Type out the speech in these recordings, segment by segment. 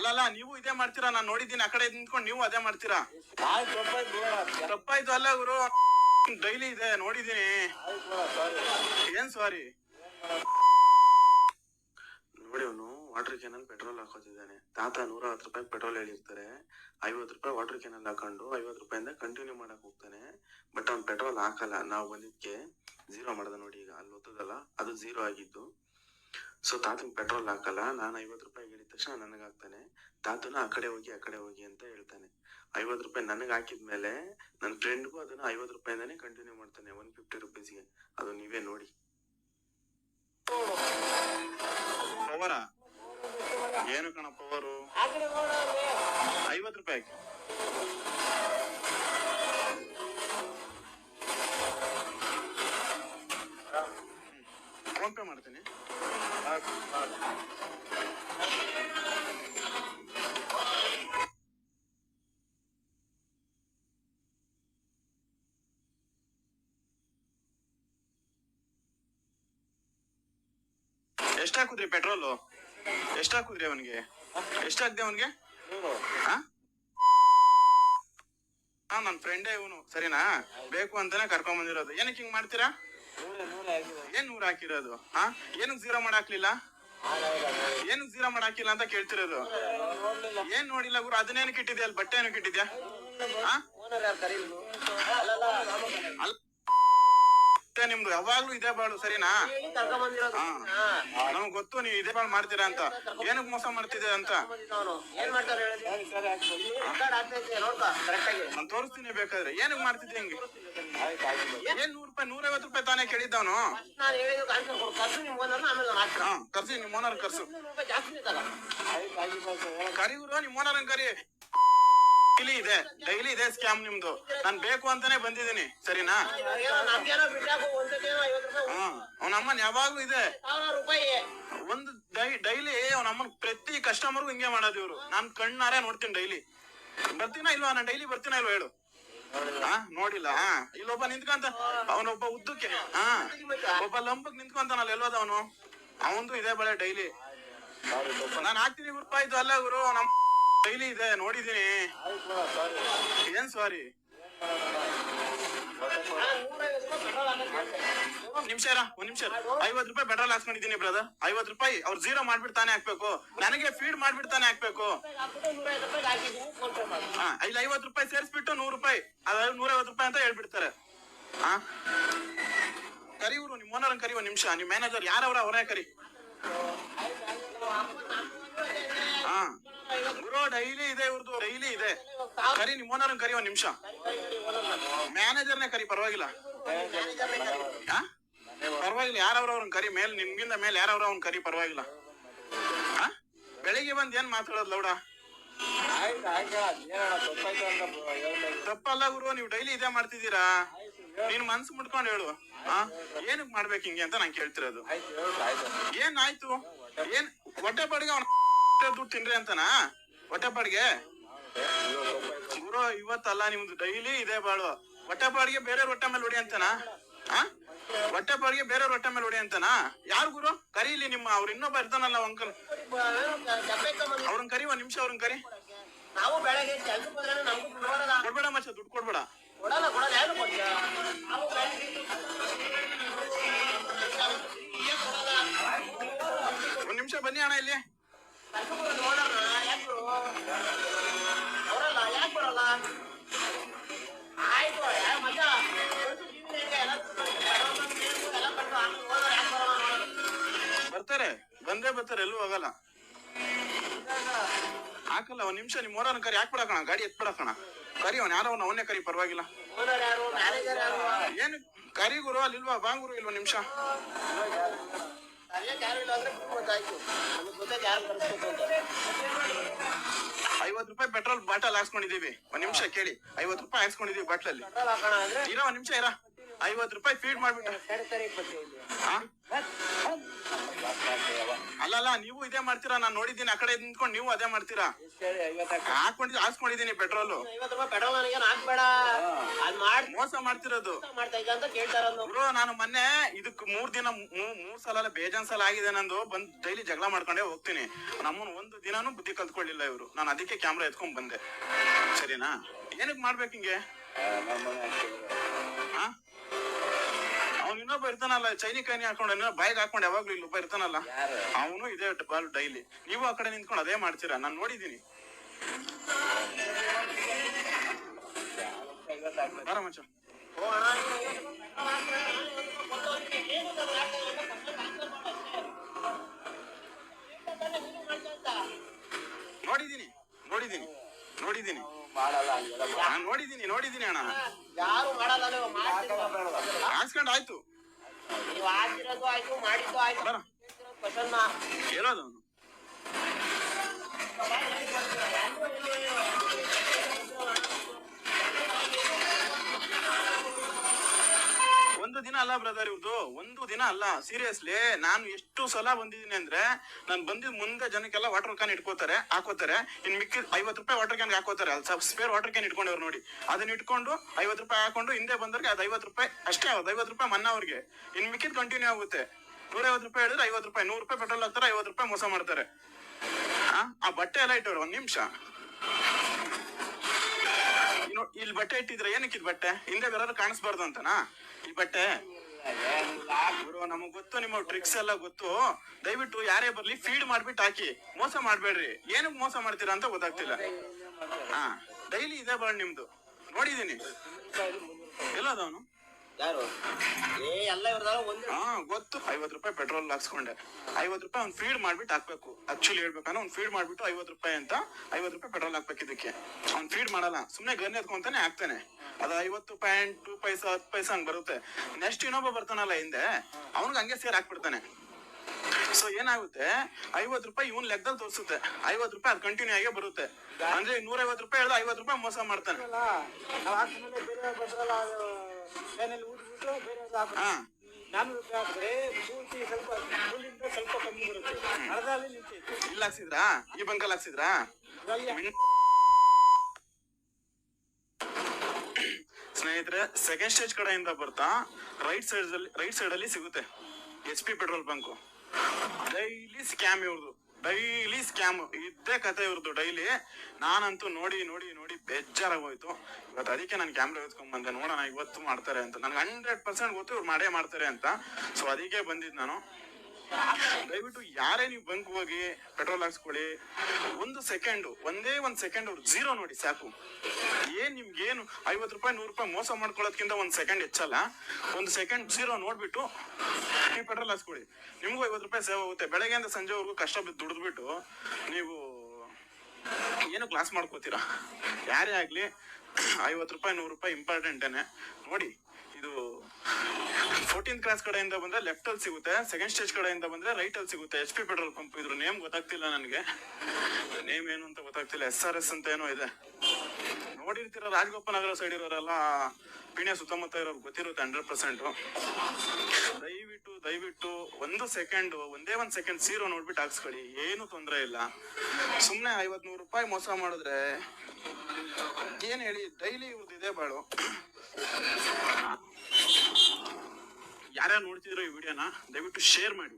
ಅಲ್ಲಲ್ಲ, ನೀವು ಇದೇ ಮಾಡ್ತೀರಾ? ನಾನು ನೋಡಿದ್ದೀನಿ, ಆ ಕಡೆ ನಿಂತ್ಕೊಂಡು ನೀವು ಅದೇ ಮಾಡ್ತೀರಾ? ತಪ್ಪಾಯ್ತು ಅಲ್ಲ ಗುರು. ಡೈಲಿ ಇದೆ ಸಾರಿ ಏನ್ ಸಾರಿ ನೋಡಿ ಅವನು ವಾಟರ್ ಕ್ಯಾನಲ್ ಪೆಟ್ರೋಲ್ ಹಾಕೋತಿದ್ದಾನೆ. ತಾತ ನೂರ ಹತ್ತು ರೂಪಾಯಿ ಪೆಟ್ರೋಲ್ ಹೇಳಿರ್ತಾರೆ. ಐವತ್ತು ರೂಪಾಯಿ ವಾಟರ್ ಕ್ಯಾನಲ್ ಹಾಕೊಂಡು ಐವತ್ತು ರೂಪಾಯಿಂದ ಕಂಟಿನ್ಯೂ ಮಾಡಕ್ ಹೋಗ್ತಾನೆ. ಬಟ್ ಅವ್ನು ಪೆಟ್ರೋಲ್ ಹಾಕಲ್ಲ. ನಾವು ಬಂದಿದ್ಕೆ ಝೀರೋ ಮಾಡ್ದ ನೋಡಿ ಈಗ. ಅಲ್ಲಿ ಒತ್ತದಲ್ಲ, ಅದು ಝೀರೋ ಆಗಿದ್ದು. ಸೊ ತಾತನ್ ಪೆಟ್ರೋಲ್ ಹಾಕಲ್ಲ, ನಾನು ಐವತ್ತು ರೂಪಾಯಿ ಹೇಳಿದ ತಕ್ಷಣ ನನಗೆ ಹಾಕ್ತಾನೆ. ತಾತನ ಆ ಕಡೆ ಹೋಗಿ, ಆ ಕಡೆ ಹೋಗಿ ಅಂತ ಹೇಳ್ತಾನೆ. ಐವತ್ತು ರೂಪಾಯಿ ನನಗೆ ಹಾಕಿದ್ಮೇಲೆ ನನ್ನ ಫ್ರೆಂಡ್ಗೂ ಅದನ್ನ ಐವತ್ತು ರೂಪಾಯಿಂದಾನೆ ಕಂಟಿನ್ಯೂ ಮಾಡ್ತಾನೆ ಒನ್ ಫಿಫ್ಟಿ ರುಪೀಸ್ಗೆ ಅದು ನೀವೇ ನೋಡಿ. ಪವರ? ಏನು ಕಣ ಪವರು? ಐವತ್ತು ರೂಪಾಯಿ ಎಷ್ಟ್ ಹಾಕುದ್ರಿ ಪೆಟ್ರೋಲು ಎಷ್ಟ್ ಹಾಕುದ್ರಿ ಅವನಿಗೆ? ಎಷ್ಟ್ ಹಾಕ್ದೆ ಅವನಿಗೆ? ಹಾ? ಹಾ, ನನ್ ಫ್ರೆಂಡೇ ಇವನು. ಸರಿನಾ? ಬೇಕು ಅಂತಾನೆ ಕರ್ಕೊಂಡ್ ಬಂದಿರೋದು. ಏನಕ್ಕೆ ಹಿಂಗ್ ಮಾಡ್ತೀರಾ? ಏನ್ ನೂರ್ ಹಾಕಿರೋದು? ಹಾ? ಏನಕ್ ಜೀರೋ ಮಾಡಾಕ್ಲಿಲ್ಲ? ಏನಕ್ ಜೀರೋ ಮಾಡಾಕಿಲ್ಲ ಅಂತ ಕೇಳ್ತಿರೋದು? ಏನ್ ನೋಡಿಲ್ಲ ಗುರು, ಅದನ್ನೇನಕ್ಕೆ ಇಟ್ಟಿದ್ಯಾ? ಅಲ್ಲಿ ಬಟ್ಟೆ ಏನಕ್ಕೆ ಇಟ್ಟಿದ್ಯಾ? ಹಾ? ಅಲ್ಲ ಮತ್ತೆ ನಿಮ್ದು ಯಾವಾಗ್ಲೂ ಇದೇ ಬಾಳು ಸರಿನಾ? ನಮ್ಗೆ ಗೊತ್ತು ನೀವು ಇದೇ ಬಾಳು ಮಾಡ್ತೀರಾ ಅಂತ. ಏನಕ್ ಮೋಸ ಮಾಡ್ತಿದ್ದೆ ಅಂತ. ನಾನು ಮಾಡ್ತಾರೆ ಹೇಳಿ? ಸರಿ ರೆಕಾರ್ಡ್ ಆಗ್ತೈತೆ ನೋಡ್ಕೊ ಕರೆಕ್ಟ್ ಆಗಿ. ನಾನ್ ತೋರಿಸ್ತೀನಿ ಬೇಕಾದ್ರೆ. ಏನಕ್ ಮಾಡ್ತಿದ್ದೆ ಹಿಂಗೆ? ಏನ್ ನೂರ್ ರೂಪಾಯಿ ನೂರೈವತ್ತು ರೂಪಾಯಿ ತಾನೇ ಕೇಳಿದ್ದವನು? ಕರ್ಸು ನಿಮ್ಮ ನಿಮ್ ಓನರ್ ಕರ್ಸು. ಕರಿ ಗುರು ನಿಮ್ ಓನರ್ ಕರಿ. ಡೈಲಿ ಇದೆ ಡೈಲಿ ಇದೆ ಸ್ಕ್ಯಾಮ್ ನಿಮ್ದು. ನಾನ್ ಬೇಕು ಅಂತಾನೆ ಬಂದಿದ್ದೀನಿ ಸರಿನಾ? ಅವನ ಅಮ್ಮನ್ ಯಾವಾಗ್ಲೂ ಇದೆ. ಒಂದು ಡೈಲಿ ಅವನ ಅಮ್ಮನ್ ಪ್ರತಿ ಕಸ್ಟಮರ್ಗೂ ಹಿಂಗೆ ಮಾಡೋದು ಇವ್ರು. ನಾನ್ ಕಣ್ಣಾರೆ ನೋಡ್ತೀನಿ ಡೈಲಿ. ಬರ್ತೀನ ಇಲ್ವಾ? ನಾನ್ ಡೈಲಿ ಬರ್ತೀನಾ ಇಲ್ವಾ ಹೇಳು. ಹಾ ನೋಡಿಲ್ಲ ಹಾ. ಇಲ್ಲೊಬ್ಬ ನಿಂತ್ಕೊಂತ ಅವನೊಬ್ಬ ಉದ್ದಕ್ಕೆ ಹಾ. ಒಬ್ಬ ಲಂಬಕ್ ನಿಂತ್ಕೊಂತಾನಲ್ಲ ಎಲ್ಲೋದ ಅವನು ಅವಂದು ಇದೆ ಬಳೆ ಡೈಲಿ. ನಾನ್ ಹಾಕ್ತೀನಿ ಗುರುಪಾಯ್ತು ಇದು ಅಲ್ಲ ಗುರು ನಮ್ ಡೈಲಿ ಇದೆ ನೋಡಿದೀನಿ ಏನ್ ಸಾರಿ ನಿಮಿಷ ಇರ, ಒಂದ್ ನಿಮಿಷ ಐವತ್ ರೂಪಾಯಿ ಪೆಟ್ರೋಲ್ ಹಾಕ್ಸ್ಕೊಂಡಿದೀನಿ ಬ್ರದರ್ ಐವತ್ ರೂಪಾಯಿ ಅವ್ರ ಜೀರೋ ಮಾಡ್ಬಿಡ್ತಾನೆ ಹಾಕ್ಬೇಕು. ನನಗೆ ಫೀಡ್ ಮಾಡ್ಬಿಡ್ತಾನೆ ಹಾಕ್ಬೇಕು. ಹಾ, ಇಲ್ಲಿ ಐವತ್ ರೂಪಾಯಿ ಸೇರಿಸ್ಬಿಟ್ಟು ನೂರ್ ರೂಪಾಯಿ. ಅದಾದ್ರೆ ನೂರೈವತ್ತು ರೂಪಾಯಿ ಅಂತ ಹೇಳ್ಬಿಡ್ತಾರೆ. ಹಾ? ಕರಿ ಇವ್ರು ನಿಮ್ ಓನರ್ ಕರಿ ಒಂದ್ ನಿಮಿಷ. ನಿಮ್ ಮ್ಯಾನೇಜರ್ ಯಾರವ್ರ, ಅವರೇ ಕರಿ. ಹಾ. ಡೈಲಿ ಇದೆ ಇವ್ರದ್ದು ಡೈಲಿ ಇದೆ. ಕರಿ ನಿಮ್ಮ ಓನರ್ ಕರಿ ಒಂದ್ ನಿಮಿಷ. ಮ್ಯಾನೇಜರ್ನೇ ಕರಿ, ಪರವಾಗಿಲ್ಲ. ಪರವಾಗಿಲ್ಲ ಯಾರವ್ರ ಅವ್ರನ್ನ ಕರಿ, ಮೇಲ್ ನಿಮ್ಗಿಂತ ಮೇಲೆ ಯಾರವ್ರ ಅವ್ನ ಕರಿ, ಪರವಾಗಿಲ್ಲ. ಬೆಳಿಗ್ಗೆ ಬಂದ್ ಏನ್ ಮಾತಾಡೋದು ಲೌಡ? ತಪ್ಪಲ್ಲ ಗುರು, ನೀವು ಡೈಲಿ ಇದೇ ಮಾಡ್ತಿದ್ದೀರಾ? ನೀನ್ ಮನ್ಸು ಮುಟ್ಕೊಂಡ್ ಹೇಳು. ಏನಕ್ ಮಾಡ್ಬೇಕು ಹಿಂಗೆ ಅಂತ ನಾನು ಕೇಳ್ತಿರೋದು. ಏನ್ ಆಯ್ತು? ಏನ್ ಹೊಟ್ಟೆ ಪಾಡಿಗೆ ಅವ್ನ ದುಡ್ಡು ತಿನ್ರಿ ಅಂತನಾ? ಹೊಟ್ಟೆ ಪಾಡಿಗೆ? ಗುರು ಇವತ್ತಲ್ಲ ನಿಮ್ದು ಡೈಲಿ ಇದೆ ಬಾಳು. ಹೊಟ್ಟೆ ಪಾಡಿಗೆ ಬೇರೆ ಹೊಟ್ಟೆ ಮೇಲೆ ಹೊಡಿ ಅಂತನಾ? ಹಾ ಹೊಟ್ಟೆ ಪಾಡಿಗೆ ಬೇರೆ ಹೊಟ್ಟೆ ಮೇಲೆ ಹೊಡಿ ಅಂತನಾ? ಯಾರು ಗುರು? ಕರೀಲಿ ನಿಮ್ಮ ಅವ್ರು ಇನ್ನೊಬ್ಬ ಇರ್ತಾನಲ್ಲ ಅಂಕಲ್ ಅವ್ರನ್ನ ಕರಿ ಒಂದ್ ನಿಮಿಷ ಅವ್ರನ್ನ ಕರಿ. ನಾವು ಬೆಳಗ್ಗೆ ಕೊಡ್ಬೇಡ ಮಚ್ಚ ದುಡ್ಡು ಕೊಡ್ಬೇಡ. ಬರ್ತಾರೆ ಎಲ್ಲೂ ಹೋಗಲ್ಲ. ಹಾಕಲ್ಲ ಒಂದ್ ನಿಮಿಷ, ನಿಮ್ ಓನರ್ ಕರಿ. ಹಾಕ್ಬಿಡಕಣ ಗಾಡಿ ಎತ್ಬಿಡಕಣ ಕರಿ, ಅವ್ನ ಯಾರೋ ಅವ್ನ ಕರಿ, ಪರವಾಗಿಲ್ಲ. ಏನು? ಕರಿ ಗುರು ಅಲ್ಲಿ ಇಲ್ವಾ ಇಲ್ವಾ ನಿಮಿಷ. ಐವತ್ ರೂಪಾಯಿ ಪೆಟ್ರೋಲ್ ಬಾಟಲ್ ಹಾಕ್ಸ್ಕೊಂಡಿದೀವಿ ಒಂದ್ ನಿಮಿಷ ಕೇಳಿ. ಐವತ್ ರೂಪಾಯಿ ಹಾಕ್ಸ್ಕೊಂಡಿದೀವಿ ಬಾಟ್ಲಲ್ಲಿ. ಇರೋ ಒಂದ್ ನಿಮಿಷ ಇರ. ಐವತ್ ರೂಪಾಯಿ ಫೀಡ್ ಮಾಡ್ಬಿಟ್ಟು. ಅಲ್ಲಲ್ಲ ನೀವು ಇದೇ ಮಾಡ್ತೀರಾ? ನಾನು ನೋಡಿದ್ದೀನಿ ಆ ಕಡೆ ನಿಂತ್ಕೊಂಡು ನೀವು ಅದೇ ಮಾಡ್ತೀರಾ? ಹಾಕೊಂಡ್ ಹಾಸ್ಕೊಂಡಿದೀನಿ ಪೆಟ್ರೋಲ್. ಐವತ್ತು ರೂಪಾಯಿ ಪೆಟ್ರೋಲ್ ಹಾಕ್ಬೇಡ ಅದ್ ಮಾಡಿ ಮೋಸ ಮಾಡ್ತಿರೋದು ಮಾಡ್ತಾ ಇದ್ದ ಅಂತ ಕೇಳ್ತಾರ ಗುರು ನಾನು ಮೊನ್ನೆ ಇದಕ್ ಮೂರ್ ದಿನ ಮೂ- ಮೂರ್ ಸಲ ಅಲ್ಲ ಬೇಜಾನ್ ಸಲ ಆಗಿದೆ ನಂದು. ಬಂದ್ ಡೈಲಿ ಜಗಳ ಮಾಡ್ಕೊಂಡೇ ಹೋಗ್ತೀನಿ. ನಮ್ಮನ್ ಒಂದು ದಿನಾನು ಬುದ್ಧಿ ಕಲ್ತ್ಕೊಳ್ಳಿಲ್ಲ ಇವ್ರು. ನಾನು ಅದಕ್ಕೆ ಕ್ಯಾಮ್ರಾ ಎತ್ಕೊಂಡ್ ಬಂದೆ. ಸರಿನಾ? ಏನಕ್ ಮಾಡ್ಬೇಕು ಹಿಂಗೆ? ಇನ್ನೊಬ್ಬ ಇರ್ತಾನಲ್ಲ ಚೈನಿ ಕೈನಿ ಹಾಕೊಂಡ ಬೈಕ್ ಬಾಯಿಗೆ ಹಾಕೊಂಡು ಯಾವಾಗ್ಲೂ ಇಲ್ಲೊಬ್ಬ ಇರ್ತಾನಲ್ಲ ಅವನು ಇದೇ ಬಾಲ್ ಡೈಲಿ. ನೀವು ಆ ಕಡೆ ನಿಂತ್ಕೊಂಡು ಅದೇ ಮಾಡ್ತೀರಾ? ನಾನು ನೋಡಿದೀನಿ ಬಾರ ಮಚ್ಚ. ನೋಡಿದೀನಿ ನೋಡಿದೀನಿ ನೋಡಿದೀನಿ ನಾನ್ ನೋಡಿದೀನಿ ನೋಡಿದೀನಿ ಅಣ್ಣ. ಯಾರು ಮಾಡಲ್ಲ ಹಾಕ್ಸ್ಕೊಂಡ್ ಆಯ್ತು. ನೀವು ಆಗಿರೋದು ಆಯ್ತು ಮಾಡಿದ್ದು ಆಯ್ತು ಬರ ಕ್ವಶನ್ ಹೇಳೋದು ಅವನು ಒಂದು ದಿನ ಅಲ್ಲ ಬ್ರದರ್ ಇವ್ರದ್ದು ಒಂದು ದಿನ ಅಲ್ಲ ಸೀರಿಯಸ್ಲಿ ನಾನು ಎಷ್ಟು ಸಲ ಬಂದಿದ್ದೀನಿ ಅಂದ್ರೆ, ನಾನು ಬಂದಿದ್ ಮುಂದೆ ಜನಕ್ಕೆಲ್ಲ ವಾಟರ್ ಕ್ಯಾನ್ ಇಟ್ಕೋತಾರೆ, ಹಾಕೋತಾರೆ. ಇನ್ ಮಿಕ್ಕಿದ ಐವತ್ತು ರೂಪಾಯಿ ವಾಟರ್ ಕ್ಯಾನ್ ಹಾಕೋತಾರೆ. ಸ್ವಲ್ಪ ಸ್ಪೇರ್ ವಾಟರ್ ಕ್ಯಾನ್ ಇಟ್ಕೊಂಡವ್ರು ನೋಡಿ. ಅದನ್ನ ಇಟ್ಕೊಂಡು ಐವತ್ತು ರೂಪಾಯಿ ಹಾಕೊಂಡು ಹಿಂದೆ ಬಂದವ್ರಿಗೆ ಅದು ಐವತ್ ರೂಪಾಯಿ, ಅಷ್ಟೇ ಅದು ಐವತ್ತು ರೂಪಾಯಿ ಮನ್ನಾ ಅವ್ರಿಗೆ. ಇನ್ ಮಿಕ್ಕಿದ್ ಕಂಟಿನ್ಯೂ ಆಗುತ್ತೆ. ನೂರೈವತ್ತು ರೂಪಾಯಿ ಹೇಳಿದ್ರೆ ಐವತ್ತು ರೂಪಾಯಿ, ನೂರು ರೂಪಾಯಿ ಪೆಟ್ರೋಲ್ ಹಾಕ್ತಾರೆ ಐವತ್ ರೂಪಾಯಿ ಮೋಸ ಮಾಡ್ತಾರೆ. ಆ? ಬಟ್ಟೆ ಎಲ್ಲ ಇಟ್ಟವ್ರು, ಒಂದ್ ನಿಮಿಷ. ಇಲ್ಲಿ ಬಟ್ಟೆ ಇಟ್ಟಿದ್ರೆ ಏನಕ್ಕಿದ್ ಬಟ್ಟೆ? ಹಿಂದೆ ಬೇರೆ ಕಾಣಿಸ್ಬಾರ್ದು ಅಂತನಾ? ಈ ಬಟ್ಟೆ? ಗುರು, ನಮಗ್ ಗೊತ್ತು, ನಿಮ್ಮ ಟ್ರಿಕ್ಸ್ ಎಲ್ಲ ಗೊತ್ತು. ದಯವಿಟ್ಟು ಯಾರೇ ಬರ್ಲಿ ಫೀಡ್ ಮಾಡ್ಬಿಟ್ಟು ಹಾಕಿ. ಮೋಸ ಮಾಡ್ಬೇಡ್ರಿ. ಏನಕ್ ಮೋಸ ಮಾಡ್ತೀರಾ ಅಂತ ಗೊತ್ತಾಗ್ತಿಲ್ಲ. ಹಾ ಡೈಲಿ ಇದೆ ಬಾಳ್ ನಿಮ್ದು. ನೋಡಿದೀನಿ ಎಲ್ಲದವನು? ಯಾರು? ಏ ಎಲ್ಲ ಒಂದು ಹಾ ಗೊತ್ತು. ಐವತ್ ರೂಪಾಯಿ ಪೆಟ್ರೋಲ್ ಹಾಕ್ಸ್ಕೊಂಡೆ. ಐವತ್ ರೂಪಾಯಿ ಒಂದ್ ಫೀಡ್ ಮಾಡ್ಬಿಟ್ಟು ಹಾಕ್ಬೇಕು. ಆಕ್ಚುಲಿ ಹೇಳ್ಬೇಕಂದ್ರೆ ಒಂದ್ ಫೀಡ್ ಮಾಡ್ಬಿಟ್ಟು ಐವತ್ ರೂಪಾಯಿ ಅಂತ ಐವತ್ ರೂಪಾಯಿ ಪೆಟ್ರೋಲ್ ಹಾಕ್ಬೇಕು ಇದಕ್ಕೆ. ಅವ್ನ್ ಫೀಡ್ ಮಾಡಲ್ಲ. ಸುಮ್ನೆ ಗನ್ ಎತ್ಕೊಂತಾನೆ ಹಾಕ್ತಾನೆ. ಅದು ಐವತ್ತು ಪಾಯಿಂಟ್ ಟೂ ಪೈಸಾ ಹತ್ತು ಪೈಸಾ ಹಂಗ್ ಬರುತ್ತೆ. ನೆಕ್ಸ್ಟ್ ಇನ್ನೊಬ್ಬ ಬರ್ತಾನಲ್ಲ ಹಿಂದೆ ಅವ್ನಿಗೆ ಹಂಗೆ ಸೇರ್ ಹಾಕ್ಬಿಡ್ತಾನೆ. ಸೊ ಏನಾಗುತ್ತೆ? ಐವತ್ ರೂಪಾಯಿ ಇವನ್ ಲೆಕ್ಕದಲ್ಲಿ ತೋರಿಸುತ್ತೆ. ಐವತ್ ರೂಪಾಯಿ ಅದು ಕಂಟಿನ್ಯೂ ಆಗೇ ಬರುತ್ತೆ. ಅಂದ್ರೆ ನೂರ ಐವತ್ ರೂಪಾಯಿ ಹೇಳ್ದ ಐವತ್ ರೂಪಾಯಿ ಮೋಸ ಮಾಡ್ತಾನೆ. ಹಾ. ನಾನ್ನೂರು ರೂಪಾಯಿ ಹಾಕಿದ್ರೆ ಪೂರ್ತಿ ಸ್ವಲ್ಪ ಫುಲ್ಲಿಂದ ಸ್ವಲ್ಪ ಕಮ್ಮಿ ಬರುತ್ತೆ. ಅರ್ಧ ಅಲ್ಲಿ ನಿಂತೈತೆ ಇಲ್ಲ ಹಾಕ್ಸಿದ್ರಾ? ಈ ಬಂಕಲ್ಲಿ ಹಾಕ್ಸಿದ್ರಾ? ಇದ್ರಲ್ಲಿ ಸ್ನೇಹಿತರೆ ಸೆಕೆಂಡ್ ಸ್ಟೇಜ್ ಕಡೆಯಿಂದ ಬರ್ತಾ ರೈಟ್ ಸೈಡ್ ಅಲ್ಲಿ ರೈಟ್ ಸೈಡ್ ಅಲ್ಲಿ ಸಿಗುತ್ತೆ. H P petrol bunk. Daily scam ಇವ್ರದ್ದು ಡೈಲಿ ಸ್ಕ್ಯಾಮ್. ಇದ್ದೇ ಕತೆ ಇವ್ರದ್ದು ಡೈಲಿ. ನಾನಂತೂ ನೋಡಿ ನೋಡಿ ನೋಡಿ ಬೇಜಾರಾಗೋಯ್ತು. ಇವತ್ತು ಅದಕ್ಕೆ ನಾನು ಕ್ಯಾಮ್ರಾ ಎತ್ಕೊಂಡ್ ಬಂದೆ ನೋಡೋಣ, ಇವತ್ತು ಮಾಡ್ತಾರೆ ಅಂತ. ನನ್ಗೆ ಹಂಡ್ರೆಡ್ ಪರ್ಸೆಂಟ್ ಗೊತ್ತು ಇವ್ರು ಮಾಡೇ ಮಾಡ್ತಾರೆ ಅಂತ. ಸೊ ಅದಕ್ಕೆ ಬಂದಿದ್ದು ನಾನು. ದಯವಿಟ್ಟು ಯಾರೇ ನೀವು ಬಂಕ್ ಹೋಗಿ ಪೆಟ್ರೋಲ್ ಹಾಕ್ಸ್ಕೊಳ್ಳಿ. ಒಂದು ಸೆಕೆಂಡ್ ಒಂದೇ ಒಂದ್ ಸೆಕೆಂಡ್ ಅವ್ರು ಜೀರೋ ನೋಡಿ, ಸಾಕು. ಏನ್ ನಿಮ್ಗೇನು ಐವತ್ ರೂಪಾಯಿ, ನೂರು ರೂಪಾಯಿ ಮೋಸ ಮಾಡ್ಕೊಳ್ಳೋದ್ಕಿಂತ ಒಂದ್ ಸೆಕೆಂಡ್ ಹೆಚ್ಚಲ್ಲ. ಒಂದು ಸೆಕೆಂಡ್ ಜೀರೋ ನೋಡ್ಬಿಟ್ಟು ನೀವು ಪೆಟ್ರೋಲ್ ಹಾಕ್ಸ್ಕೊಳ್ಳಿ. ನಿಮ್ಗೂ ಐವತ್ ರೂಪಾಯಿ ಸೇವ್ ಆಗುತ್ತೆ. ಬೆಳಗ್ಗೆಯಿಂದ ಸಂಜೆವರೆಗೂ ಕಷ್ಟ ಬಿದ್ದು ದುಡಿದ್ಬಿಟ್ಟು ನೀವು ಏನು ಕ್ಲಾಸ್ ಮಾಡ್ಕೋತೀರಾ? ಯಾರೇ ಆಗ್ಲಿ ಐವತ್ ರೂಪಾಯಿ, ನೂರು ರೂಪಾಯಿ ಇಂಪಾರ್ಟೆಂಟೇನೆ ನೋಡಿ, ಇದು ಫೋರ್ಟೀನ್ ಕ್ಲಾಸ್ ಕಡೆಯಿಂದ ಬಂದ್ರೆ ಲೆಫ್ಟ್ ಅಲ್ಲಿ ಸಿಗುತ್ತೆ ಸೆಕೆಂಡ್ ಸ್ಟೇಜ್ ಕಡೆಯಿಂದ ಬಂದ್ರೆ ರೈಟ್ ಅಲ್ಲಿ ಸಿಗುತ್ತೆ. ಎಚ್ ಪಿ ಪೆಟ್ರೋಲ್ ಪಂಪ್ ಇದ್ರ. ನೇಮ್ ಗೊತ್ತಾಗ್ತಿಲ್ಲ ನನಗೆ. ನೇಮ್ ಏನು ಅಂತ ಗೊತ್ತಾಗ್ತಿಲ್ಲ. ಎಸ್ ಆರ್ ಎಸ್ ಅಂತ ಏನೋ ಇದೆ. ನೋಡಿರ್ತೀರ ರಾಜಗೋಪಾಲ್ ನಗರ ಸೈಡ್ ಇರೋರೆಲ್ಲ? ಪಿಣ್ಯ ಸುತ್ತಮುತ್ತ ಇರೋರು ಗೊತ್ತಿರುತ್ತೆ ಹಂಡ್ರೆಡ್ ಪರ್ಸೆಂಟ್ ದಯವಿಟ್ಟು ದಯವಿಟ್ಟು ಒಂದು ಸೆಕೆಂಡ್ ಒಂದೇ ಒಂದ್ ಸೆಕೆಂಡ್ ಸೀರೋ ನೋಡ್ಬಿಟ್ಟು ಹಾಕ್ಸ್ಕೊಳ್ಳಿ. ಏನು ತೊಂದರೆ ಇಲ್ಲ. ಸುಮ್ಮನೆ ಐವತ್ ನೂರು ರೂಪಾಯಿ ಮೋಸ ಮಾಡಿದ್ರೆ ಏನ್ ಹೇಳಿ? ಡೈಲಿ ಇವ್ರದ್ದು ಇದೆ ಬಾಳು. ಯಾರ್ಯಾರು ನೋಡ್ತಿದ್ರು ಈ ವಿಡಿಯೋನ ದಯವಿಟ್ಟು ಶೇರ್ ಮಾಡಿ.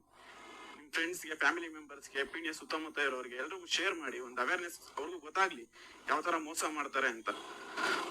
ನಿಮ್ ಫ್ರೆಂಡ್ಸ್ಗೆ ಫ್ಯಾಮಿಲಿ ಮೆಂಬರ್ಸ್ಗೆ ಪಿಣ್ಯ ಸುತ್ತಮುತ್ತ ಇರೋರಿಗೆ ಎಲ್ರಿಗೂ ಶೇರ್ ಮಾಡಿ. ಒಂದು ಅವೇರ್ನೆಸ್ ಅವ್ರಿಗೂ ಗೊತ್ತಾಗ್ಲಿ ಯಾವ ತರ ಮೋಸ ಮಾಡ್ತಾರೆ ಅಂತ.